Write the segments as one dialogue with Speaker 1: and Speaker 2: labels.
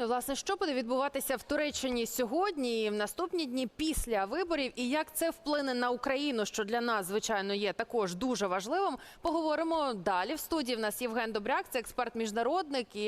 Speaker 1: Ну, власне, що буде відбуватися в Туреччині сьогодні і в наступні дні після виборів, і як це вплине на Україну, що для нас, звичайно, є також дуже важливим. Поговоримо далі. В студії в нас Євген Добряк, це експерт міжнародник. І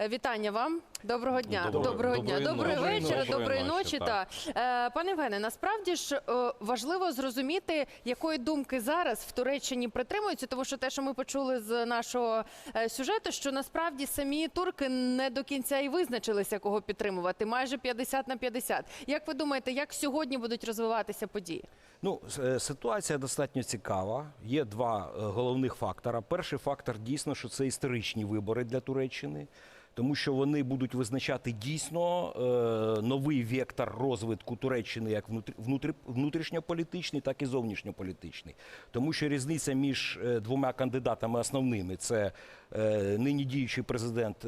Speaker 1: е, вітання вам. Доброго дня.
Speaker 2: Доброго-
Speaker 1: доброго дня, доброго вечора,
Speaker 2: Доброї ночі.
Speaker 1: Та Е, пане Євгене, насправді ж е, важливо зрозуміти, якої думки зараз в Туреччині притримуються, тому що те, що ми почули з нашого сюжету, що насправді самі турки не до кінця і визначилися, кого підтримувати. Майже 50 на 50. Як ви думаєте, як сьогодні будуть розвиватися події?
Speaker 3: Ну, е, ситуація достатньо цікава. Є два е, головних фактора. Перший фактор дійсно, що це історичні вибори для Туреччини, тому що вони будуть визначати дійсно е, новий вектор розвитку Туреччини як внутрі, внутрі, внутрішньополітичний, так і зовнішньополітичний. Тому що різниця між е, двома кандидатами основними це е, нині діючий президент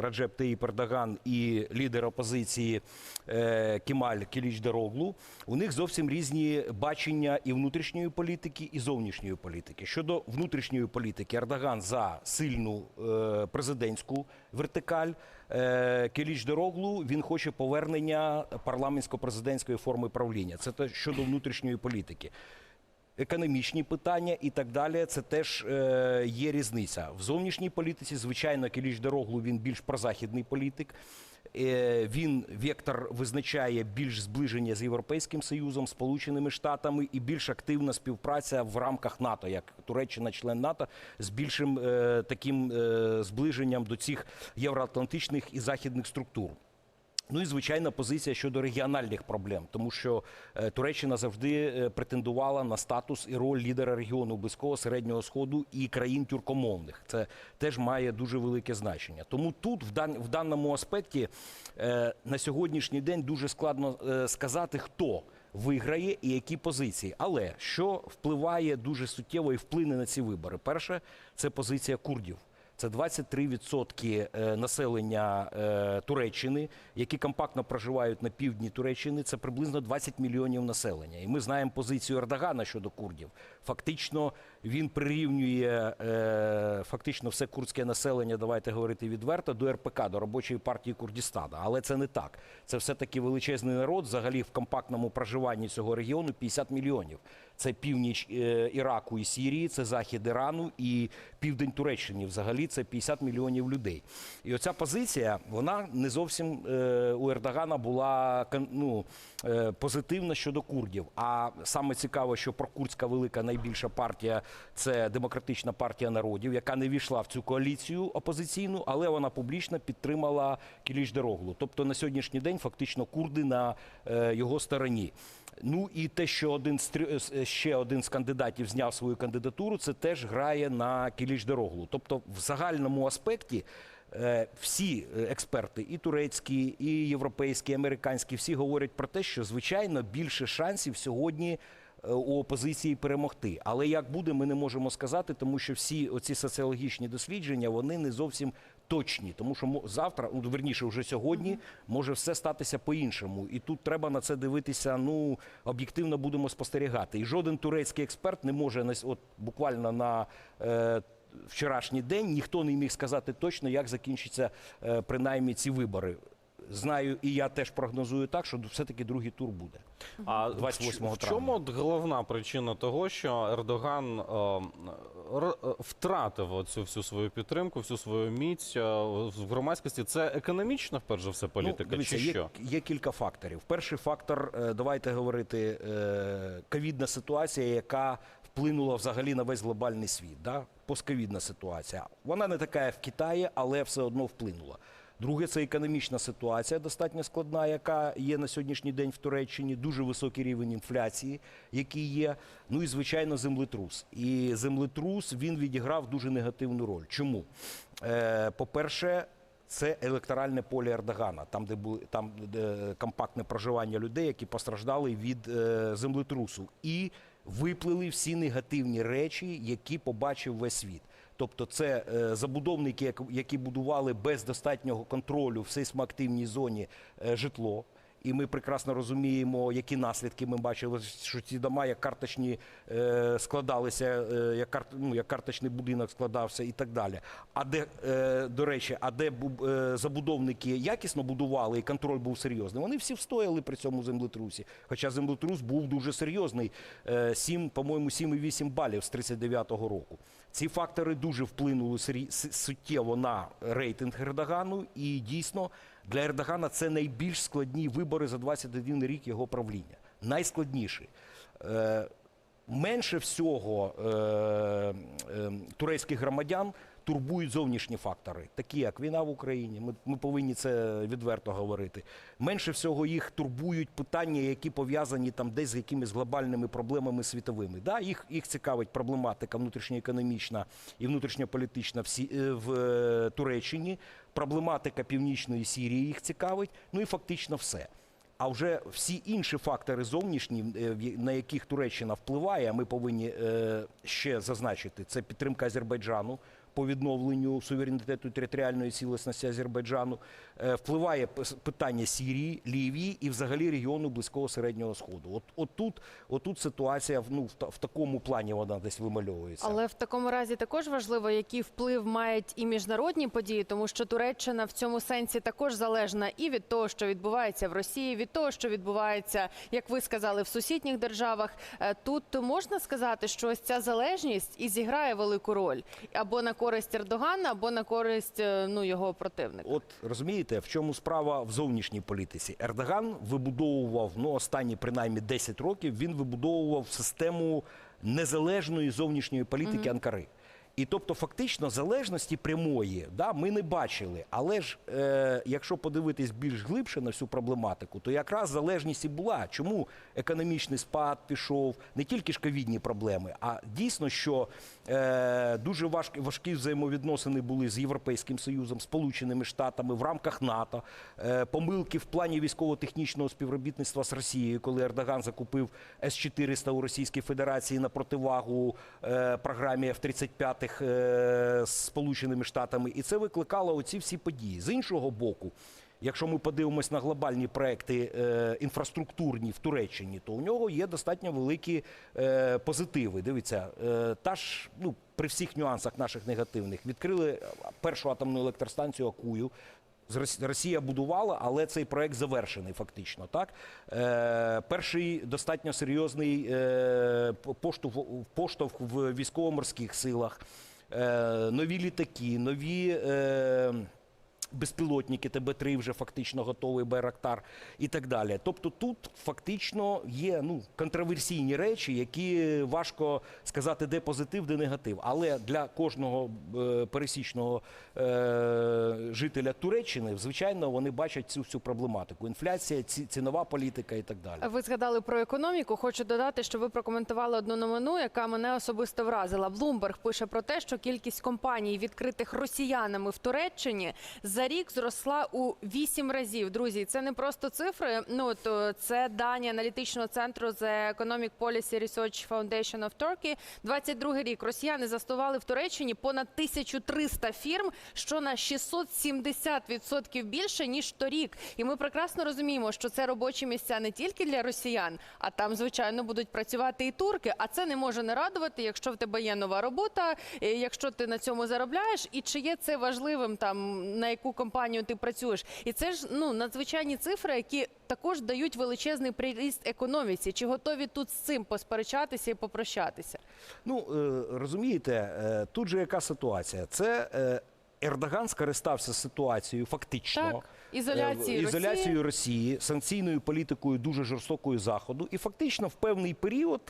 Speaker 3: Раджеп Таїп Ердоган і лідер опозиції Кемаль Кіліч Дероглу. У них зовсім різні бачення і внутрішньої політики, і зовнішньої політики. Щодо внутрішньої політики, Ердоган за сильну президентську вертикаль. Е, Келіч Дероглу він хоче повернення парламентсько-президентської форми правління. Це те щодо внутрішньої політики економічні питання і так далі. Це теж е, є різниця в зовнішній політиці. Звичайно, Кіліч Дороглу він більш прозахідний політик. Е, він вектор визначає більш зближення з Європейським Союзом, Сполученими Штатами і більш активна співпраця в рамках НАТО, як Туреччина, член НАТО, з більшим е, таким е, зближенням до цих євроатлантичних і західних структур. Ну і звичайна позиція щодо регіональних проблем, тому що е, Туреччина завжди е, претендувала на статус і роль лідера регіону Близького середнього сходу і країн тюркомовних. Це теж має дуже велике значення. Тому тут, в, дан, в даному аспекті, е, на сьогоднішній день дуже складно сказати, хто виграє і які позиції. Але що впливає дуже суттєво і вплине на ці вибори? Перше, це позиція курдів. Це 23% е, населення е, Туреччини, які компактно проживають на півдні Туреччини. Це приблизно 20 мільйонів населення. І ми знаємо позицію Ердогана щодо курдів. Фактично він прирівнює е, фактично все курдське населення, давайте говорити відверто, до РПК, до робочої партії Курдістана. Але це не так. Це все таки величезний народ. Взагалі в компактному проживанні цього регіону 50 мільйонів. Це північ е, Іраку і Сірії, це захід Ірану і південь Туреччини. Взагалі це 50 мільйонів людей. І оця позиція, вона не зовсім е, у Ердогана була ну, е, позитивна щодо курдів. А саме цікаво, що прокурдська велика найбільша партія це демократична партія народів, яка не війшла в цю коаліцію опозиційну, але вона публічно підтримала Кіліч Дороглу. Тобто на сьогоднішній день фактично курди на е, його стороні. Ну і те, що один з е, ще один з кандидатів зняв свою кандидатуру, це теж грає на Кіліч Дороглу. Тобто, в загальному аспекті е, всі експерти, і турецькі, і європейські, і американські, всі говорять про те, що звичайно більше шансів сьогодні. Е, У опозиції перемогти, але як буде, ми не можемо сказати, тому що всі оці соціологічні дослідження вони не зовсім точні, тому що завтра, ну верніше, вже сьогодні може все статися по-іншому. І тут треба на це дивитися. Ну об'єктивно будемо спостерігати. І жоден турецький експерт не може на от буквально на е, вчорашній день ніхто не міг сказати точно, як закінчаться е, принаймні ці вибори. Знаю, і я теж прогнозую так, що все-таки другий тур буде.
Speaker 2: А
Speaker 3: 28
Speaker 2: в
Speaker 3: травня.
Speaker 2: чому от головна причина того, що Ердоган е, е, втратив оцю всю свою підтримку, всю свою міць е, в громадськості? Це економічна, вперше за все, політика,
Speaker 3: Ну, дивіться,
Speaker 2: чи
Speaker 3: є,
Speaker 2: що?
Speaker 3: є кілька факторів. Перший фактор, е, давайте говорити, е, ковідна ситуація, яка вплинула взагалі на весь глобальний світ. Да? Постковідна ситуація. Вона не така, як в Китаї, але все одно вплинула. Друге, це економічна ситуація достатньо складна, яка є на сьогоднішній день в Туреччині. Дуже високий рівень інфляції, який є. Ну і звичайно, землетрус. І землетрус він відіграв дуже негативну роль. Чому? Е, по-перше, це електоральне поле Ердогана, там, де були там де компактне проживання людей, які постраждали від е, землетрусу, і виплили всі негативні речі, які побачив весь світ. Тобто, це е, забудовники, як- які будували без достатнього контролю в сейсмоактивній зоні е, житло. І ми прекрасно розуміємо, які наслідки ми бачили, що ці дома як карточні е, складалися, е, як, карт, ну, як карточний будинок складався і так далі. А де, е, до речі, а де забудовники якісно будували і контроль був серйозний, вони всі встояли при цьому землетрусі. Хоча землетрус був дуже серйозний, е, 7, по-моєму, 7,8 балів з 39-го року. Ці фактори дуже вплинули суттєво на рейтинг Ердогану, і дійсно для Ердогана це найбільш складні вибори за 21 рік його правління. Найскладніші. Е, менше всього е, е, турецьких громадян турбують зовнішні фактори, такі як війна в Україні. Ми, ми повинні це відверто говорити. Менше всього їх турбують питання, які пов'язані там десь з якимись глобальними проблемами світовими. Да, їх, їх цікавить проблематика внутрішньоекономічна і внутрішньополітична в, Сі- е, в е, Туреччині, проблематика Північної Сірії їх цікавить, ну і фактично все. А вже всі інші фактори зовнішні, е, в на яких Туреччина впливає, ми повинні ще зазначити, це підтримка Азербайджану по відновленню суверенітету і територіальної цілісності Азербайджану, е, впливає питання Сірії, Лівії і взагалі регіону Близького Середнього Сходу. От, от тут, от тут ситуація ну, в, в такому плані вона десь вимальовується.
Speaker 1: Але в такому разі також важливо, який вплив мають і міжнародні події, тому що Туреччина в цьому сенсі також залежна і від того, що відбувається в Росії, від того, що відбувається, як ви сказали, в сусідніх державах. Е, Тут можна сказати, що ось ця залежність і зіграє велику роль або на користь Ердогана, або на користь е, ну його противника.
Speaker 3: От розумієте, в чому справа в зовнішній політиці? Ердоган вибудовував ну останні принаймні 10 років. Він вибудовував систему незалежної зовнішньої політики Анкари. І тобто, фактично, залежності прямої да, ми не бачили. Але ж е, якщо подивитись більш глибше на всю проблематику, то якраз залежність і була. Чому економічний спад пішов, не тільки ж ковідні проблеми, а дійсно, що е, дуже важкі, важкі взаємовідносини були з Європейським Союзом, Сполученими Штатами в рамках НАТО, е, помилки в плані військово-технічного співробітництва з Росією, коли Ердоган закупив С-400 у Російській Федерації на противагу е, програмі F-35 е, з Сполученими Штатами. І це викликало оці всі події. З іншого боку, Якщо ми подивимось на глобальні проекти е, інфраструктурні в Туреччині, то у нього є достатньо великі е, позитиви. Дивіться, та ж ну при всіх нюансах наших негативних відкрили першу атомну електростанцію Акую. Росія будувала, але цей проект завершений фактично. Так е, перший достатньо серйозний е, поштовх, поштовх в військово-морських силах, е, нові літаки, нові. Е, безпілотники ТБ-3 вже фактично готовий, Байрактар і так далі. Тобто тут фактично є ну, контроверсійні речі, які важко сказати, де позитив, де негатив. Але для кожного е, пересічного е, жителя Туреччини, звичайно, вони бачать цю всю проблематику. Інфляція, ці, цінова політика і так далі.
Speaker 1: Ви згадали про економіку. Хочу додати, що ви прокоментували одну новину, яка мене особисто вразила. Bloomberg пише про те, що кількість компаній, відкритих росіянами в Туреччині, за рік зросла у вісім разів. Друзі, це не просто цифри. Ну то це дані аналітичного центру The Economic Policy Research Foundation of Turkey. 22 рік росіяни заснували в Туреччині понад 1300 фірм, що на 670% більше ніж торік. І ми прекрасно розуміємо, що це робочі місця не тільки для росіян, а там, звичайно, будуть працювати і турки. А це не може не радувати, якщо в тебе є нова робота, е, якщо ти на цьому заробляєш, і чи є це важливим там на яку компанію ти працюєш. І це ж ну надзвичайні цифри, які також дають величезний приріст економіці. Чи готові тут з цим посперечатися і попрощатися?
Speaker 3: Ну е, розумієте, е, тут же яка ситуація? Це е, Ердоган скористався ситуацією фактично.
Speaker 1: Так, ізоляцією
Speaker 3: е, ізоляцією Росії, санкційною політикою дуже жорстокою Заходу, і фактично в певний період.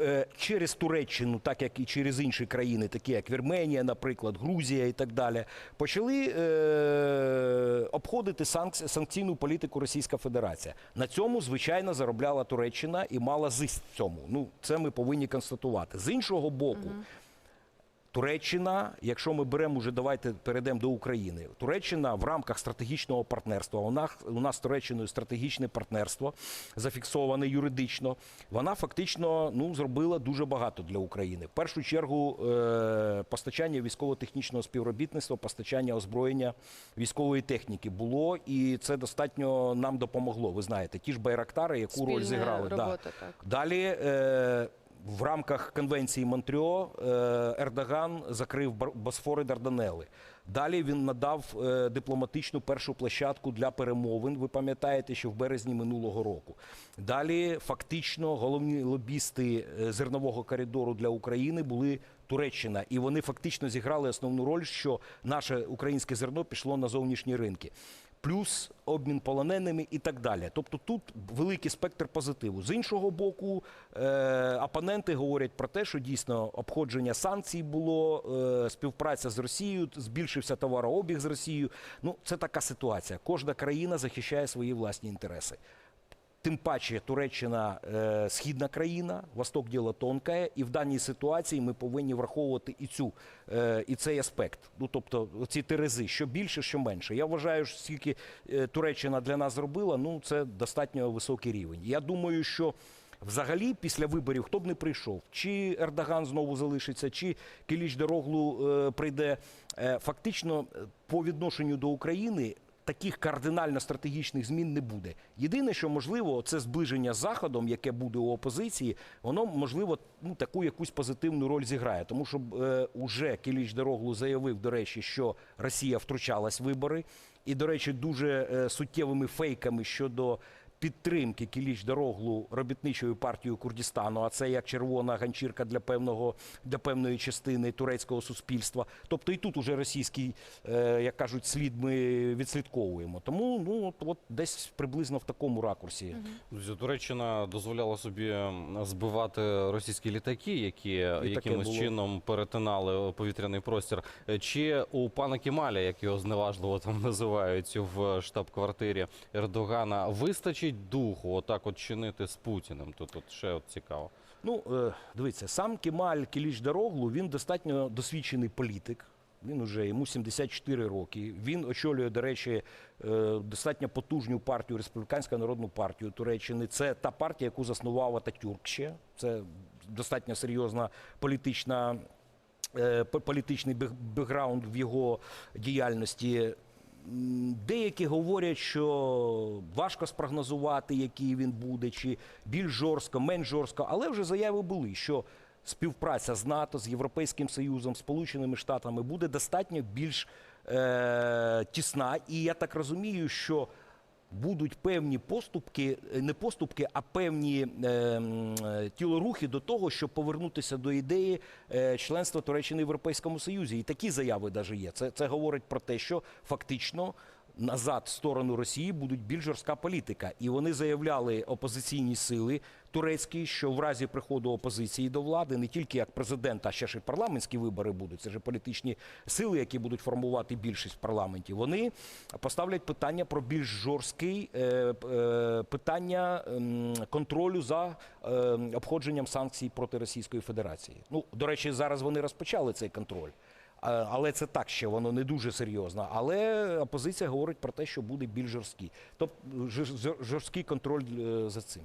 Speaker 3: Е, Через Туреччину, так як і через інші країни, такі як Вірменія, наприклад, Грузія і так далі, почали е, обходити санкці- санкційну політику Російська Федерація. На цьому, звичайно, заробляла Туреччина і мала зиск цьому. Ну, це ми повинні констатувати. З іншого боку, Туреччина, якщо ми беремо уже, давайте перейдемо до України. Туреччина в рамках стратегічного партнерства. У нас, у нас з Туреччиною стратегічне партнерство зафіксоване юридично. Вона фактично ну, зробила дуже багато для України. В першу чергу е, постачання військово-технічного співробітництва, постачання озброєння військової техніки було, і це достатньо нам допомогло. Ви знаєте, ті ж байрактари, яку роль
Speaker 1: Спільна
Speaker 3: зіграли. Да.
Speaker 1: так.
Speaker 3: Далі е, в рамках конвенції Монтріо е, Ердоган закрив Бар- Босфор і Дарданели. Далі він надав е, дипломатичну першу площадку для перемовин. Ви пам'ятаєте, що в березні минулого року. Далі фактично головні лобісти е, зернового коридору для України були Туреччина, і вони фактично зіграли основну роль, що наше українське зерно пішло на зовнішні ринки плюс обмін полоненими і так далі. Тобто тут великий спектр позитиву. З іншого боку, е, опоненти говорять про те, що дійсно обходження санкцій було, е, співпраця з Росією, збільшився товарообіг з Росією. Ну, це така ситуація. Кожна країна захищає свої власні інтереси. Тим паче Туреччина е, східна країна, восток діло тонкає, і в даній ситуації ми повинні враховувати і цю е, і цей аспект. Ну тобто ці терези, що більше, що менше. Я вважаю, що скільки е, Туреччина для нас зробила, ну це достатньо високий рівень. Я думаю, що. Взагалі, після виборів, хто б не прийшов, чи Ердоган знову залишиться, чи Кіліч Дороглу е, прийде. Е, фактично, е, по відношенню до України таких кардинально стратегічних змін не буде. Єдине, що можливо, це зближення з Заходом, яке буде у опозиції, воно можливо ну таку якусь позитивну роль зіграє. Тому що е, уже Кіліч Дороглу заявив, до речі, що Росія втручалась в вибори, і, до речі, дуже е, суттєвими фейками щодо. Підтримки Кіліч Дороглу робітничою партією Курдістану, а це як червона ганчірка для певного для певної частини турецького суспільства. Тобто і тут уже російський, е, як кажуть, слід ми відслідковуємо. Тому ну от, от десь приблизно в такому ракурсі.
Speaker 2: Друзі, Туреччина дозволяла собі збивати російські літаки, які якимось
Speaker 3: було.
Speaker 2: чином перетинали повітряний простір. Чи у пана Кемаля, як його зневажливо там називають в штаб-квартирі Ердогана, вистачить духу отак от чинити з Путіним? Тут от ще от цікаво.
Speaker 3: Ну, е, дивіться, сам Кемаль Кіліч Дороглу, він достатньо досвідчений політик. Він уже йому 74 роки. Він очолює, до речі, е, достатньо потужну партію, Республіканську народну партію Туреччини. Це та партія, яку заснував Ататюрк ще. Це достатньо серйозна політична, е, політичний бек- бекграунд в його діяльності. Деякі говорять, що важко спрогнозувати, який він буде, чи більш жорстко, менш жорстко, але вже заяви були, що співпраця з НАТО, з Європейським Союзом, Сполученими Штатами буде достатньо більш е, тісна. І я так розумію, що будуть певні поступки, е, не поступки, а певні е, е, тілорухи до того, щоб повернутися до ідеї е, членства Туреччини в Європейському Союзі. І такі заяви навіть є. Це, це говорить про те, що фактично. Назад в сторону Росії будуть більш жорстка політика, і вони заявляли опозиційні сили турецькі, що в разі приходу опозиції до влади не тільки як президента, а ще ж і парламентські вибори будуть. Це ж політичні сили, які будуть формувати більшість в парламенті. Вони поставлять питання про більш жорсткий е, е, питання ем, контролю за е, обходженням санкцій проти Російської Федерації. Ну до речі, зараз вони розпочали цей контроль. А- Але це так ще воно не дуже серйозно. Але опозиція говорить про те, що буде більш жорсткий. Тобто жор- жор- жорсткий контроль е, за цим.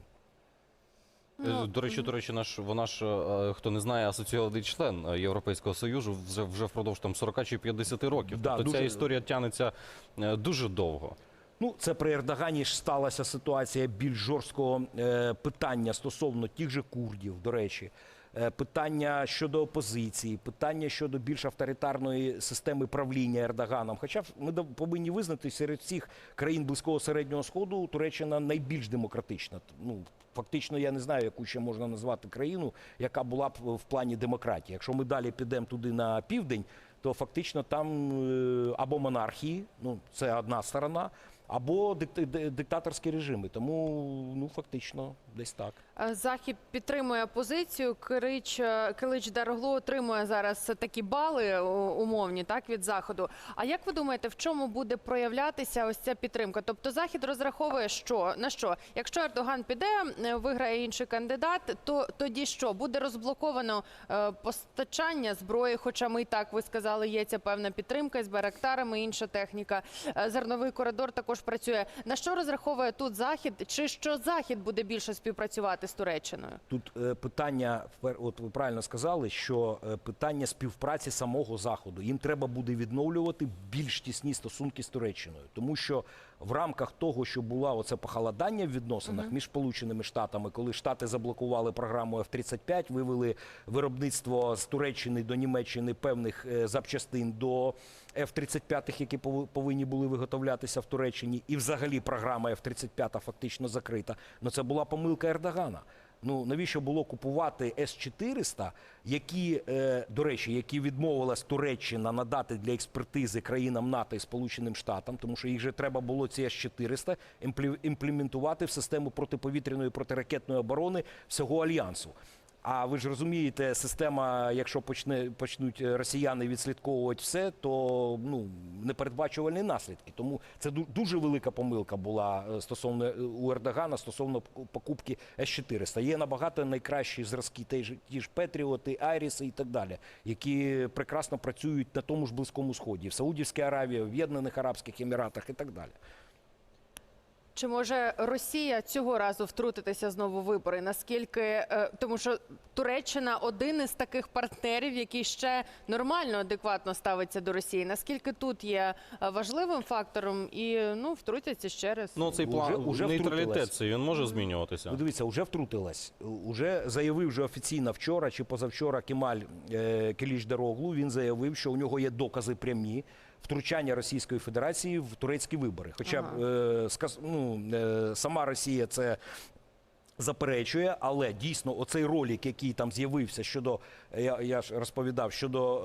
Speaker 1: Ну,
Speaker 2: Е, До речі, Туреччина ж вона ж, е, хто не знає, асоційований член е, Європейського Союзу вже, вже впродовж там 40 чи 50 років.
Speaker 3: Да,
Speaker 2: тобто ця історія тягнеться е, дуже довго.
Speaker 3: Ну, це при Ердогані ж сталася ситуація більш жорсткого е, питання стосовно тих же курдів, до речі. Е, Питання щодо опозиції, питання щодо більш авторитарної системи правління Ердоганом. Хоча ми повинні визнати серед всіх країн близького середнього сходу Туреччина найбільш демократична. Ну фактично, я не знаю, яку ще можна назвати країну, яка була б в плані демократії. Якщо ми далі підемо туди на південь, то фактично там е, або монархії, ну це одна сторона. Або дикт- диктаторські режими. Тому ну фактично десь так.
Speaker 1: Е, Захід підтримує позицію. Кирич е, Килич Дароглу отримує зараз такі бали е, умовні, так від заходу. А як ви думаєте, в чому буде проявлятися ось ця підтримка? Тобто Захід розраховує, що на що? Якщо Ердоган піде, виграє інший кандидат, то тоді що буде розблоковано постачання зброї? Хоча ми так ви сказали, є ця певна підтримка з барактарами, інша техніка. Зерновий коридор також працює. На що розраховує тут захід? Чи що захід буде більше співпрацювати з Туреччиною?
Speaker 3: Тут е, питання, от ви правильно сказали, що е, питання співпраці самого заходу. Їм треба буде відновлювати більш тісні стосунки з Туреччиною, тому що в рамках того, що була оце похолодання в відносинах між Сполученими Штатами, коли Штати заблокували програму F-35, вивели виробництво з Туреччини до Німеччини певних е, запчастин до F-35, які пов- повинні були виготовлятися в Туреччині, і взагалі програма F-35 фактично закрита. Ну це була помилка Ердогана. Ну навіщо було купувати С-400, які, е, до речі, які відмовилась Туреччина надати для експертизи країнам НАТО і Сполученим Штатам, тому що їх же треба було ці С-400 імплементувати в систему протиповітряної протиракетної оборони всього альянсу. А ви ж розумієте, система, якщо почне почнуть е, росіяни відслідковувати все, то ну непередбачувальні наслідки. Тому це дуже велика помилка була е, стосовно е, у Ердогана стосовно покупки С-400. Є набагато найкращі зразки, ті ж, ті ж Петріоти, Айріси і так далі, які прекрасно працюють на тому ж близькому сході, в Саудівській Аравії, в Об'єднаних Арабських Еміратах і так далі.
Speaker 1: Чи може Росія цього разу втрутитися знову в вибори? Наскільки е, тому, що Туреччина один із таких партнерів, який ще нормально, адекватно ставиться до Росії. Наскільки тут є е, важливим фактором і ну втрутяться ще раз?
Speaker 2: Ну, цей план
Speaker 3: уже
Speaker 2: нейтралітет, цей, він може змінюватися.
Speaker 3: Ви дивіться, вже втрутилась. Уже заявив вже офіційно вчора чи позавчора Кемаль е, Келіч Дароглу. Він заявив, що у нього є докази прямі втручання Російської Федерації в турецькі вибори. Хоча
Speaker 1: Ага.
Speaker 3: е, сказ- ну, е, сама Росія це. Заперечує, але дійсно оцей ролик, який там з'явився щодо я, я ж розповідав щодо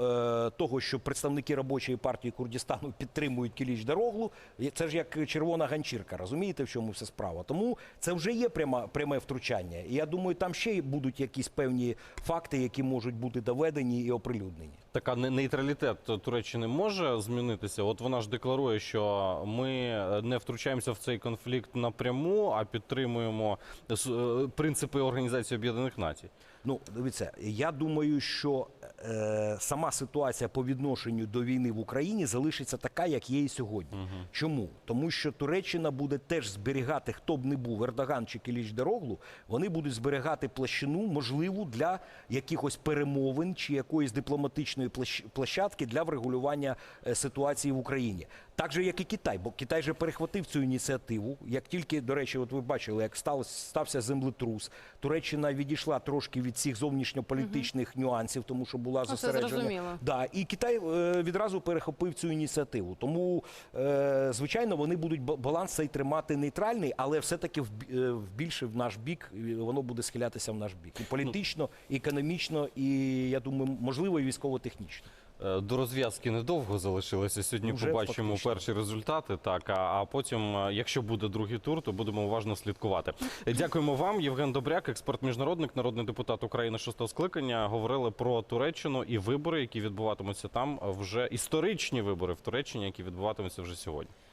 Speaker 3: е, того, що представники робочої партії Курдистану підтримують Кіліч Дороглу, це ж як червона ганчірка. Розумієте, в чому вся справа? Тому це вже є пряма, пряме втручання. І я думаю, там ще будуть якісь певні факти, які можуть бути доведені і оприлюднені.
Speaker 2: Така не- нейтралітет Туреччини може змінитися. От вона ж декларує, що ми е, не втручаємося в цей конфлікт напряму, а підтримуємо с- е, принципи Організації Об'єднаних Націй.
Speaker 3: Ну, дивіться, я думаю, що е, сама ситуація по відношенню до війни в Україні залишиться така, як є і сьогодні. Чому? Тому що Туреччина буде теж зберігати, хто б не був Ердоган чи Кіліч Дероглу, вони будуть зберігати площину, можливу для якихось перемовин чи якоїсь дипломатичної площ- площадки для врегулювання е, ситуації в Україні. Так же, як і Китай, бо Китай же перехватив цю ініціативу. Як тільки, до речі, от ви бачили, як став, стався землетрус, Туреччина відійшла трошки від цих зовнішньополітичних нюансів, тому що була
Speaker 1: Ну,
Speaker 3: зосереджена. Да, і Китай е, відразу перехопив цю ініціативу. Тому, е, звичайно, вони будуть ба- баланс цей тримати нейтральний, але все-таки в, е, в більше в наш бік воно буде схилятися в наш бік. І політично, і економічно, і я думаю, можливо, і військово-технічно.
Speaker 2: Е, До розв'язки недовго залишилося. Сьогодні
Speaker 3: Уже
Speaker 2: побачимо
Speaker 3: фактично.
Speaker 2: перші результати. Так, а, а потім, е, якщо буде другий тур, то будемо уважно слідкувати. Е, Дякуємо вам, Євген Добряк, експерт міжнародник, народний депутат України шостого скликання. Говорили про Туреччину і вибори, які відбуватимуться там вже історичні вибори в Туреччині, які відбуватимуться вже сьогодні.